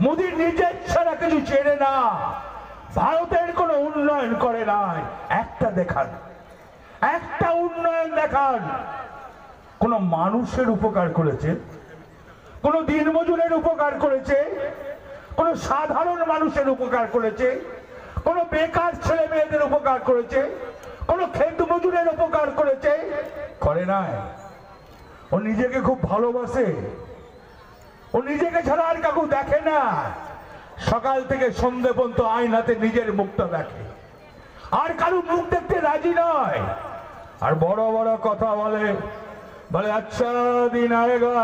মোদী নিজের ছাড়া কিছু চেনে না। ভারতের কোনো উন্নয়ন করে নাই। একটা দেখান। একটা উন্নয়ন দেখান। কোন মানুষের উপকার করেছে? কোন দিনমজুরের উপকার করেছে? কোন সাধারণ মানুষের উপকার করেছে? কোন বেকার ছেলে মেয়েদের উপকার করেছে? কোন ক্ষেত মজুরের উপকার করেছে? করে নাই। ও নিজেকে খুব ভালোবাসে। ও নিজেকে ছাড়া আর কাকু দেখে না। সকাল থেকে সন্ধে পর্যন্ত আয়নাতে নিজের মুখটা দেখে। আর কারও মুখ দেখতে রাজি নয়। আর বড় বড় কথা বলে বলে আচ্ছা দিন আয়েগা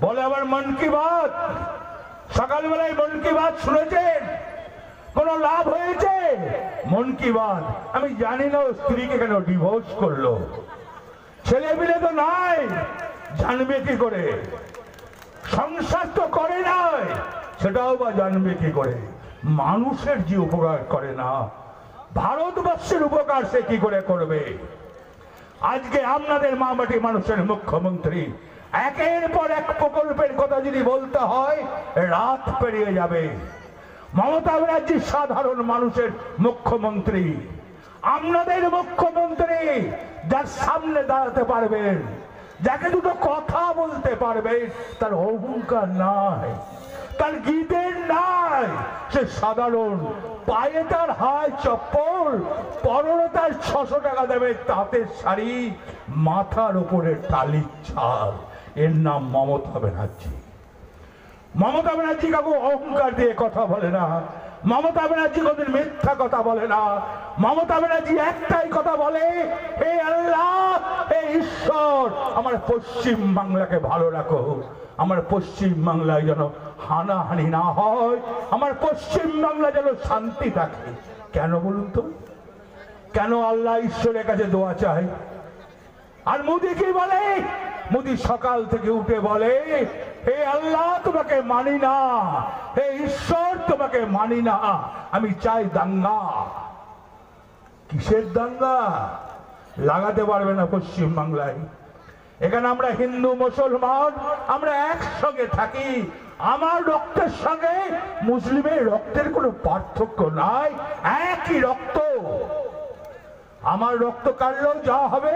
বলে আবার, মন কি বাত? সকালবেলায় মন কি বাত শুনেছেন? কোন লাভ হয়েছে? মন কি বাত? আমি জানি না স্ত্রীকে কেন ডিভোর্স করল। ছেলে মিলে তো নাই। জানবে কি করে? সংসার তো করে নাই, সেটাও বা জানবে কি করে? মানুষের যে উপকার করে না, ভারতবর্ষের উপকার সে কি করে করবে? আজকে আপনাদের মামাটি মানুষের মুখ্যমন্ত্রী, একের পর এক প্রকল্পের কথা যদি বলতে হয়, রাত পেরিয়ে যাবে। মমতা ব্যানার্জি সাধারণ মানুষের মুখ্যমন্ত্রী। আপনাদের মুখ্যমন্ত্রী যার সামনে দাঁড়াতে পারবেন, যাকে দুটো কথা পারবে, তার অহংকার নাই, তার গীতের নাই। সে সাধারণ পায়ে তার হায় চপ্পল, পরনে তার ছশো টাকা দেবে তাঁতের শাড়ি মাথার উপরে টালির ছাল। এর নাম মমতা ব্যানার্জি। মমতা ব্যানার্জি কাকু অহংকার দিয়ে কথা বলে না। মমতা ব্যানার্জি কোনদিন মিথ্যা কথা বলে না। মমতা ব্যানার্জি একটাই কথা বলে, হে আল্লাহ আমার পশ্চিম বাংলাকে ভালো রাখো। আমার পশ্চিম বাংলায় যেন হানাহানি না হয়। আমার পশ্চিম বাংলা যেন শান্তি থাকে। কেন বলুন তো? কেন আল্লাহ ঈশ্বরের কাছে দোয়া চায় আর মোদি কি বলে? মোদি সকাল থেকে উঠে বলে, হে আল্লাহ, তোমাকে মানি না। হে ঈশ্বর, তোমাকে মানি না। আমি চাই দাঙ্গা। কিসের দাঙ্গা? লাগাতে পারবে না পশ্চিম বাংলায়। এখানে আমরা হিন্দু, মুসলমান, আমরা একসঙ্গে থাকি। আমার রক্তের সঙ্গে মুসলিমের রক্তের কোনো পার্থক্য নাই, একই রক্ত। আমার রক্ত কাটলেও যা হবে,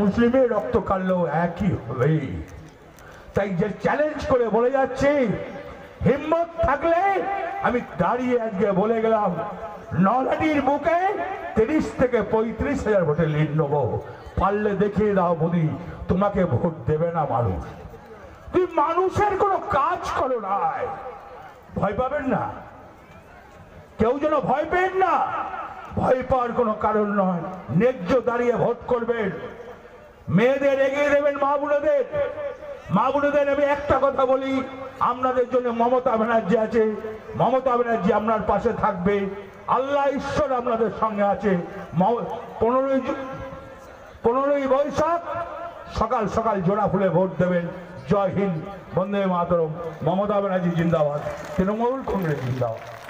মুসলিমের রক্ত কাটলেও একই হবে। তাই যে চ্যালেঞ্জ করে বলে যাচ্ছি, হিম্মত থাকলে আমি দাঁড়িয়ে আজকে বলে গেলাম, নলাটির বুকে তিরিশ থেকে পঁয়ত্রিশ হাজার ভোটে লিড নেব। পারলে দেখিয়ে দাও মোদি তোমাকে ভোট দেবে না মানুষ। তুই মানুষের কোনো কাজ করো নাই ভয় পাবেন না। কেউ যেন ভয় পেন না। ভয় পাওয়ার কোনো কারণ নয়। ন্যায্য দাঁড়িয়ে ভোট করবেন। মেয়েদের এগিয়ে দেবেন মা বোনেদের। মা আমি একটা কথা বলি, আপনাদের জন্য মমতা ব্যানার্জি আছে। মমতা ব্যানার্জি আপনার পাশে থাকবে। আল্লাহ ঈশ্বর আপনাদের সঙ্গে আছে। পনেরোই পনেরোই বৈশাখ, সকাল সকাল জোড়া ফুলে ভোট দেবেন। জয় হিন্দ, বন্দে মাতরম। মমতা ব্যানার্জি জিন্দাবাদ। তৃণমূল কংগ্রেস জিন্দাবাদ।